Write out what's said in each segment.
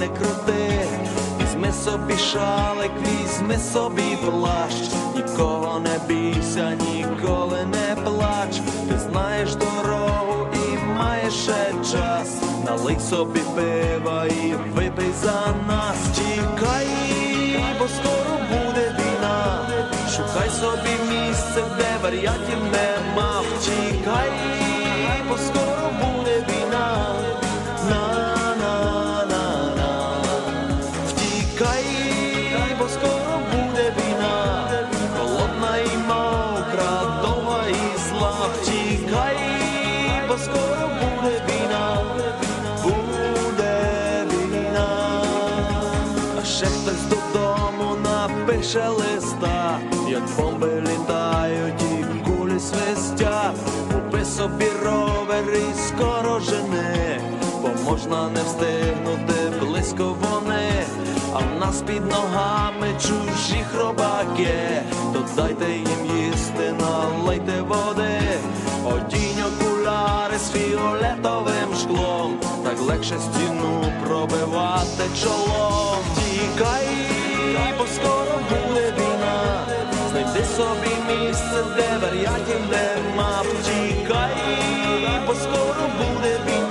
не крути. Візьми собі шалик, візьми собі плащ, нікого не бійся, ніколи не плач. Ти знаєш дорогу і маєш ще час. Налий собі пива і випий за нас. Тікай, бо скоро буде війна. Шукай собі місце, де варіантів нема. Напише листа, як бомби літають і кулі свистять. Купи собі ровер і скоро жени, бо можна не встигнути близько вони, а в нас під ногами чужі хробаки, додайте їм їсти, налийте води, одінь окуляри з фіолетовим шклом, так легше стіну пробивати чолом. Тікай, бо скоро буде війна. Знайди собі місце, де варіантів нема. Втікай, бо скоро буде війна.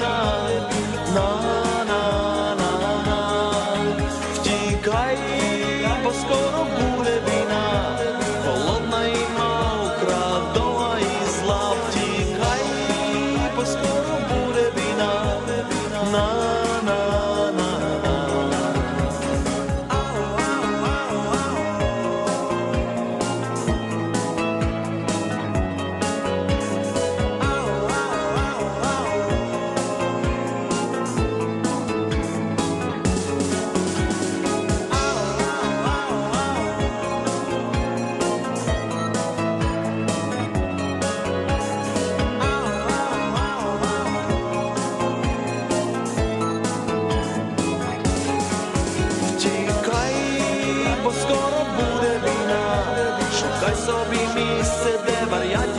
Шукай собі місце, де варіантів нема.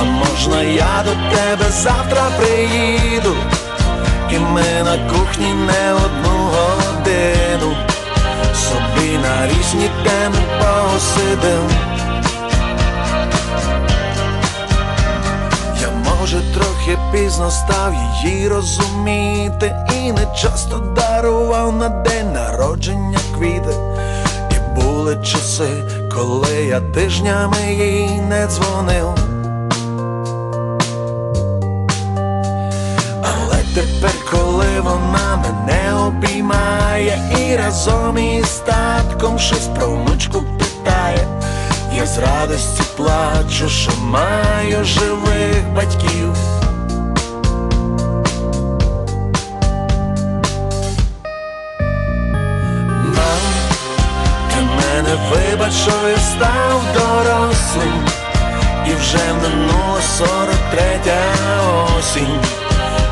А можна я до тебе завтра приїду, і ми на кухні не одну годину собі на різні теми посидим. Я може трохи пізно став її розуміти, і не часто дарував на день народження квіти. І були часи, коли я тижнями їй не дзвонив. Коли вона мене обіймає і разом із татком щось про внучку питає, Я з радості плачу, що маю живих батьків. Мам, мене вибач, що я став дорослим, і вже минула сорок третя осінь,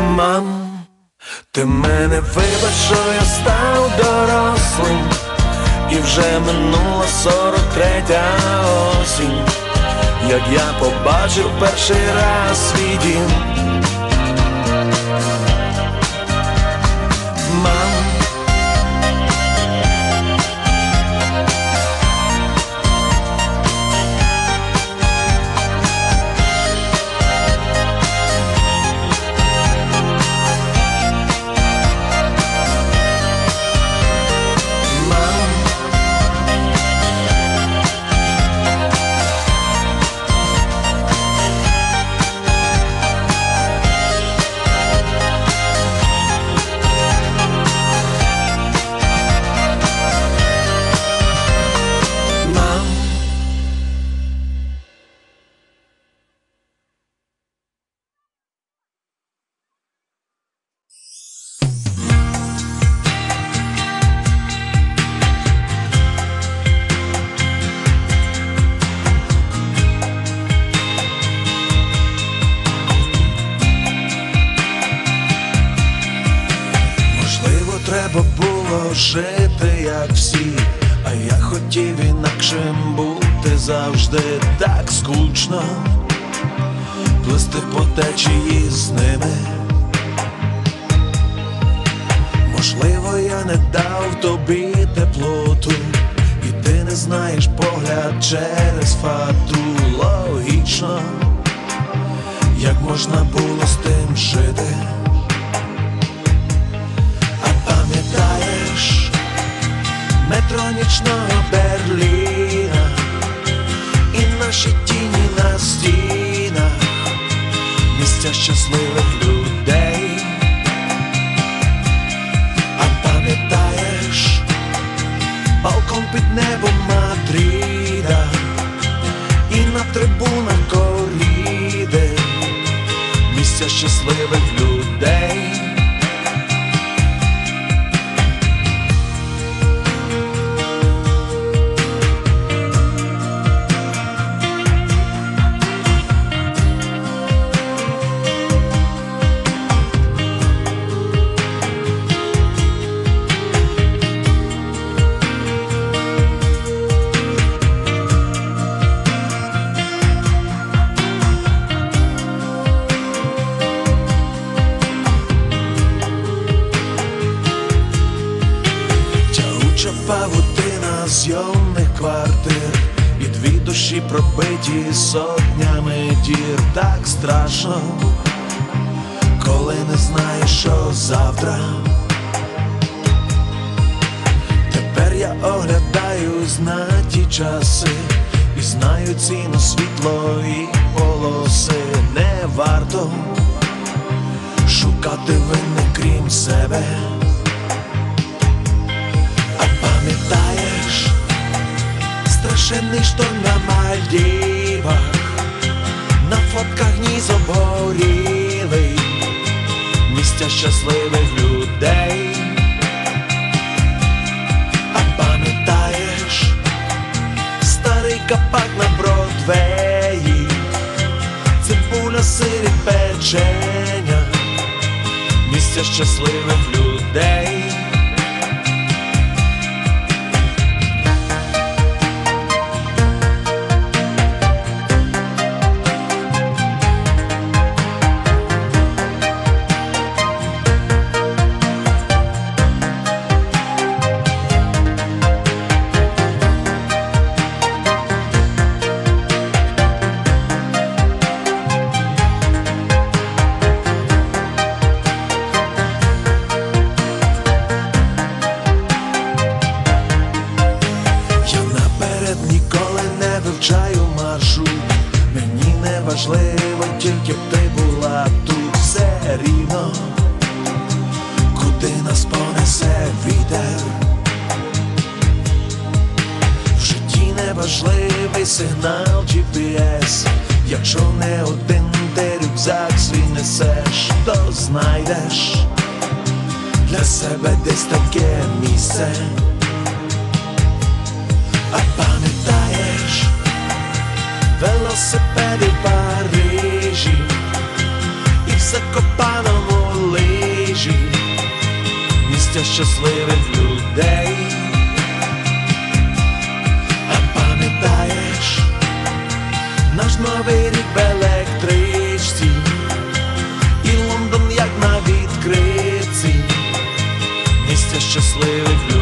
Мам, ти мене вибач, що я став дорослим, і вже минула сорок третя осінь, як я побачив перший раз свій дім. Течії з ними. Можливо, я не дав тобі теплоту, і ти не знаєш погляд через фату логічно, як можна було з тим жити. А пам'ятаєш метро нічного Берліна і наші тіні на стінах, місця щасливих людей. А пам'ятаєш балкон під небом Мадріда і на трибунах коріди, місця щасливих павутина зйомних квартир, і дві душі пробиті сотнями дір, так страшно, коли не знаєш, що завтра. Тепер я оглядаюсь на ті часи і знаю ціну світло і полоси не варто шукати винних крім себе. Страшенний шторм на Мальдівах, на фотках ніс обгорілий, місця щасливих людей. А пам'ятаєш старий капак на Бродвеї, цибуля сирі печення, місця щасливих людей. Велосипеди Парижі і в Закопаному лижі, місця щасливих людей. А пам'ятаєш наш новий рік в електричці, і Лондон як на відкритці, місця щасливих людей.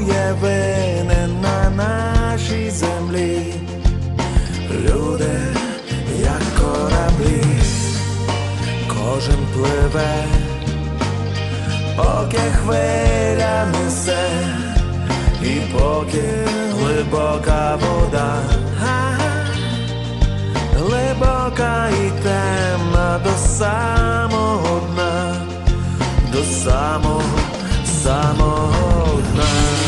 Є винен на нашій землі. Люди, як кораблі, кожен пливе, поки хвиля несе. І поки глибока вода, глибока і темна до самого дна, до самого, самого дна.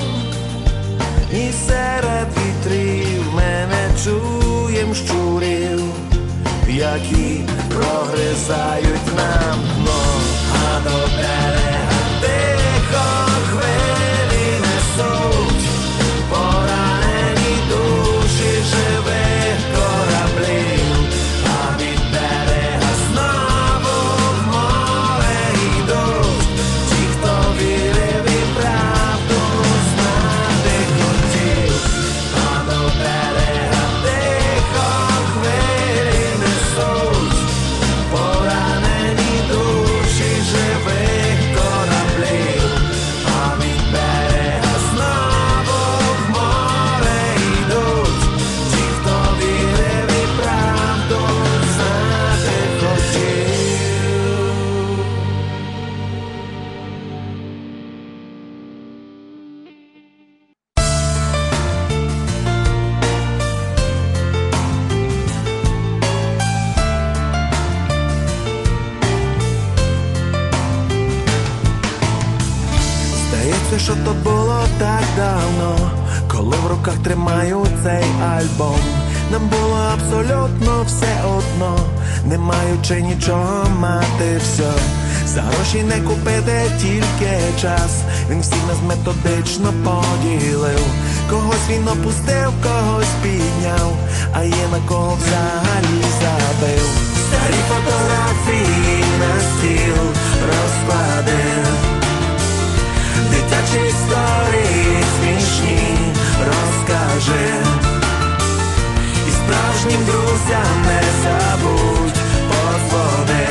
І серед вітрів ми не чуєм щурів, які прогризають нам все. За гроші не купити тільки час. Він всіх нас методично поділив. Когось він опустив, когось підняв, а є на кого взагалі забив. Старі фотографії на стіл розкладив. Дитячі історії смішні розкажи І справжнім друзям не забудь добре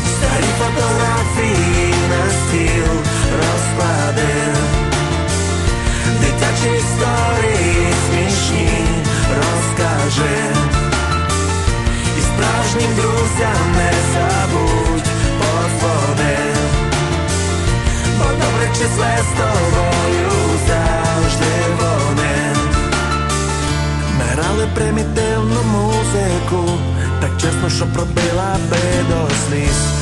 Старі фотографії на стіл розкладив. Дитячі історії смішні розкажи І справжнім друзям не забудь подзвони Бо добре числе з тобою завжди вони. Ми грали примітивну музику Так чесно, що пробила би до сліз